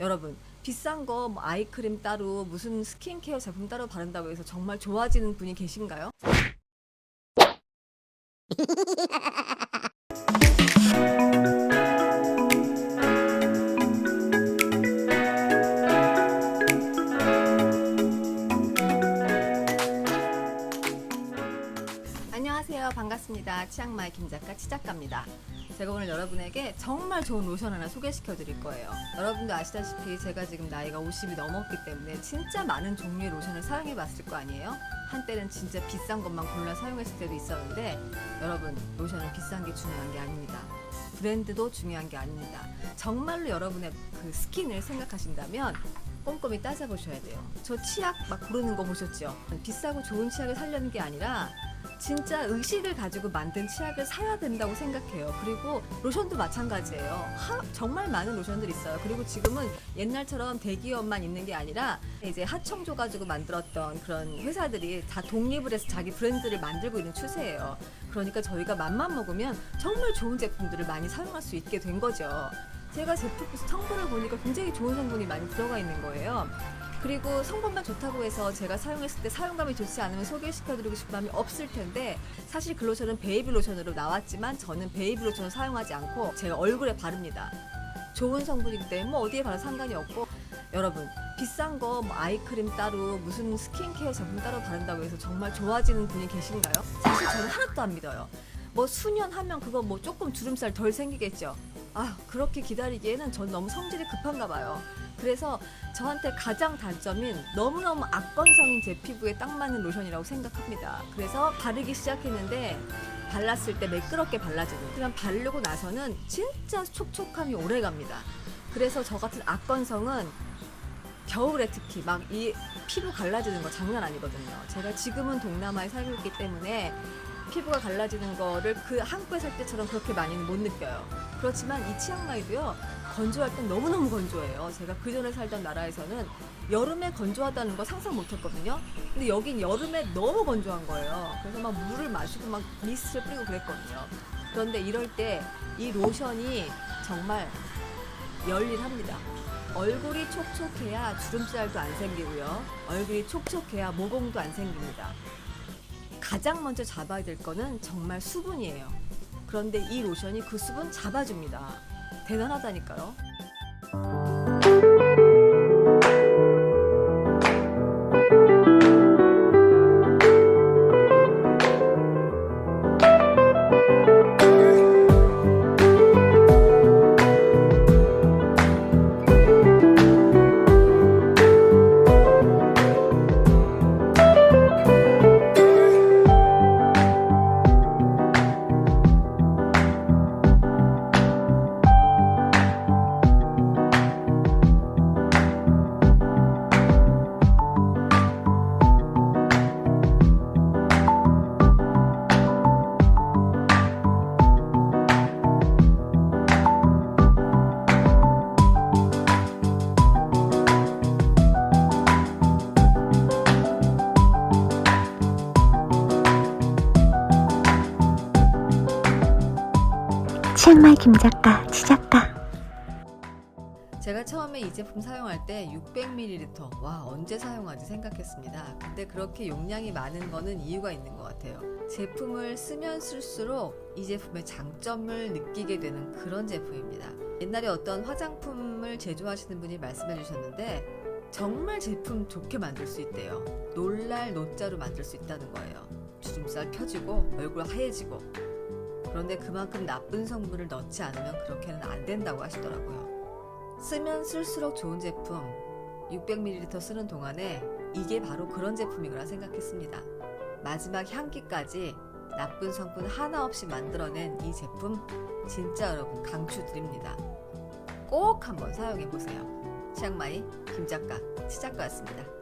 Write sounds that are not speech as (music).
여러분 비싼 거 뭐 아이크림 따로 무슨 스킨케어 제품 따로 바른다고 해서 정말 좋아지는 분이 계신가요? (laughs) 반갑습니다. 치앙마이 김작가 치작가입니다. 제가 오늘 여러분에게 정말 좋은 로션 하나 소개시켜 드릴 거예요. 여러분도 아시다시피 제가 지금 나이가 50이 넘었기 때문에 진짜 많은 종류의 로션을 사용해 봤을 거 아니에요? 한때는 진짜 비싼 것만 골라 사용했을 때도 있었는데 여러분 로션은 비싼 게 중요한 게 아닙니다. 브랜드도 중요한 게 아닙니다. 정말로 여러분의 그 스킨을 생각하신다면 꼼꼼히 따져보셔야 돼요. 저 치약 막 고르는 거 보셨죠? 비싸고 좋은 치약을 살려는 게 아니라 진짜 의식을 가지고 만든 치약을 사야 된다고 생각해요. 그리고 로션도 마찬가지예요. 하- 정말 많은 로션들이 있어요. 그리고 지금은 옛날처럼 대기업만 있는 게 아니라 이제 하청조 가지고 만들었던 그런 회사들이 다 독립을 해서 자기 브랜드를 만들고 있는 추세예요. 그러니까 저희가 맘만 먹으면 정말 좋은 제품들을 많이 사용할 수 있게 된 거죠. 제가 제품 성분을 보니까 굉장히 좋은 성분이 많이 들어가 있는 거예요. 그리고 성분만 좋다고 해서 제가 사용했을 때 사용감이 좋지 않으면 소개시켜드리고 싶은 마음이 없을 텐데 사실 그 로션은 베이비 로션으로 나왔지만 저는 베이비 로션을 사용하지 않고 제 얼굴에 바릅니다. 좋은 성분이기 때문에 뭐 어디에 바르도 상관이 없고 여러분 비싼 거 뭐 아이크림 따로 무슨 스킨케어 제품 따로 바른다고 해서 정말 좋아지는 분이 계신가요? 사실 저는 하나도 안 믿어요. 뭐 수년 하면 그거 뭐 조금 주름살 덜 생기겠죠. 아 그렇게 기다리기에는 전 너무 성질이 급한가 봐요. 그래서 저한테 가장 단점인 너무너무 악건성인 제 피부에 딱 맞는 로션이라고 생각합니다. 그래서 바르기 시작했는데 발랐을 때 매끄럽게 발라지는 그냥 바르고 나서는 진짜 촉촉함이 오래 갑니다. 그래서 저 같은 악건성은 겨울에 특히 막 이 피부 갈라지는 거 장난 아니거든요. 제가 지금은 동남아에 살고 있기 때문에 피부가 갈라지는 거를 그 한국에 살 때처럼 그렇게 많이는 못 느껴요. 그렇지만 이 치앙마이도요 건조할 땐 너무너무 건조해요. 제가 그 전에 살던 나라에서는 여름에 건조하다는 거 상상 못 했거든요. 근데 여긴 여름에 너무 건조한 거예요. 그래서 막 물을 마시고 막 미스트를 뿌리고 그랬거든요. 그런데 이럴 때 이 로션이 정말 열일합니다. 얼굴이 촉촉해야 주름살도 안 생기고요. 얼굴이 촉촉해야 모공도 안 생깁니다. 가장 먼저 잡아야 될 거는 정말 수분이에요. 그런데 이 로션이 그 수분 잡아줍니다. 대단하다니까요. 치앙마이 김작가, 치작가. 제가 처음에 이 제품 사용할 때 600ml 와 언제 사용하지 생각했습니다. 근데 그렇게 용량이 많은 거는 이유가 있는 것 같아요. 제품을 쓰면 쓸수록 이 제품의 장점을 느끼게 되는 그런 제품입니다. 옛날에 어떤 화장품을 제조하시는 분이 말씀해 주셨는데 정말 제품 좋게 만들 수 있대요. 놀랄 노자로 만들 수 있다는 거예요. 주름살 펴지고 얼굴 하얘지고 그런데 그만큼 나쁜 성분을 넣지 않으면 그렇게는 안 된다고 하시더라고요. 쓰면 쓸수록 좋은 제품 600ml 쓰는 동안에 이게 바로 그런 제품이구나 생각했습니다. 마지막 향기까지 나쁜 성분 하나 없이 만들어낸 이 제품 진짜 여러분 강추드립니다. 꼭 한번 사용해 보세요. 치앙마이 김작가, 치작가였습니다.